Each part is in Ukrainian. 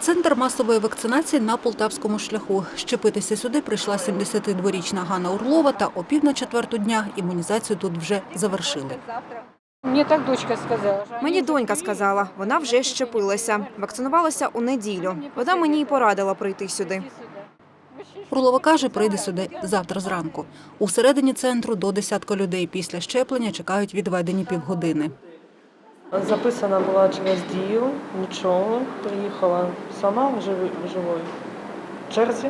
Центр масової вакцинації на полтавському шляху. Щепитися сюди прийшла 72-річна Ганна Урлова та о пів на четверту дня імунізацію тут вже завершили. Мне так дочка сказала. Мені донька сказала, вона вже щепилася. Вакцинувалася у неділю. Вона мені й порадила прийти сюди. Урлова каже, прийде сюди завтра зранку. У середині центру до десятка людей після щеплення чекають відведені півгодини. Записана була через дію, нічого. Приїхала сама в живій черзі.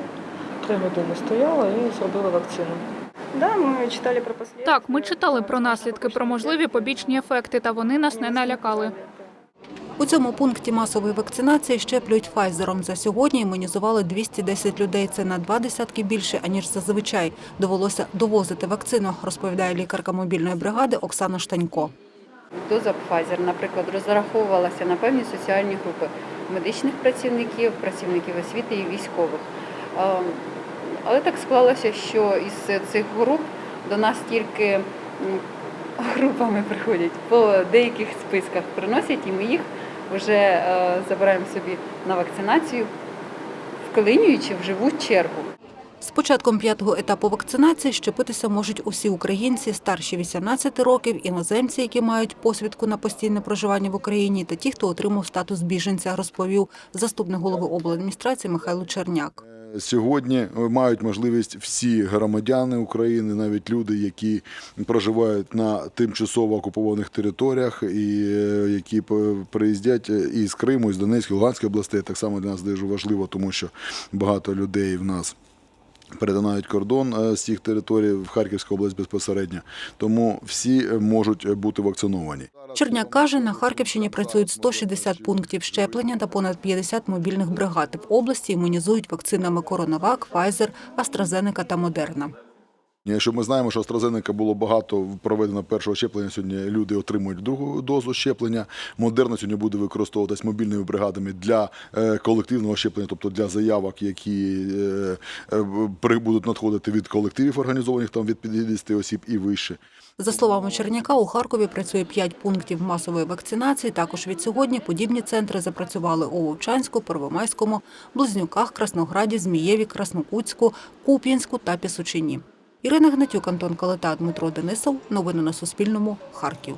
Три години стояла і зробила вакцину. Да, ми читали про. Так, ми читали про наслідки, про можливі побічні ефекти, та вони нас не налякали. У цьому пункті масової вакцинації щеплюють Файзером. За сьогодні імунізували 210 людей. Це на два десятки більше, аніж зазвичай. Довелося довозити вакцину, розповідає лікарка мобільної бригади Оксана Штанько. Доза Pfizer, наприклад, розраховувалася на певні соціальні групи медичних працівників, працівників освіти і військових. Ем, Але так склалося, що із цих груп до нас тільки групами приходять по деяких списках приносять, і ми їх вже е, забираємо собі на вакцинацію, вклинюючи в живу чергу. З початком п'ятого етапу вакцинації щепитися можуть усі українці старші 18 років, іноземці, які мають посвідку на постійне проживання в Україні, та ті, хто отримав статус біженця, розповів заступник голови обладміністрації Михайло Черняк. Сьогодні мають можливість всі громадяни України, навіть люди, які проживають на тимчасово окупованих територіях, і е, які приїздять із Криму, із Донецької, Луганської областей. Так само для нас дуже важливо, тому що багато людей в нас. Перетинають кордон е, з цих територій в Харківську область безпосередньо, тому всі е, можуть бути вакциновані. Черняк каже, на Харківщині працюють 160 пунктів щеплення та понад 50 мобільних бригад. В області імунізують вакцинами Коронавак, Pfizer, AstraZeneca та Модерна. Якщо ми знаємо, що AstraZeneca було багато проведено першого щеплення, сьогодні люди отримують другу дозу щеплення. Модерна сьогодні буде використовуватись мобільними бригадами для е, колективного щеплення, тобто для заявок, які е, е, будуть надходити від колективів організованих там від 50 осіб і вище. За словами Черняка, у Харкові працює 5 пунктів масової вакцинації. Також від сьогодні подібні центри запрацювали у Вовчанську, Первомайському, Близнюках, Краснограді, Змієві, Краснокутську, Куп'янську та Пісочині. Ірина Гнатюк, Антон Калита, Дмитро Денисов. Новини на Суспільному. Харків.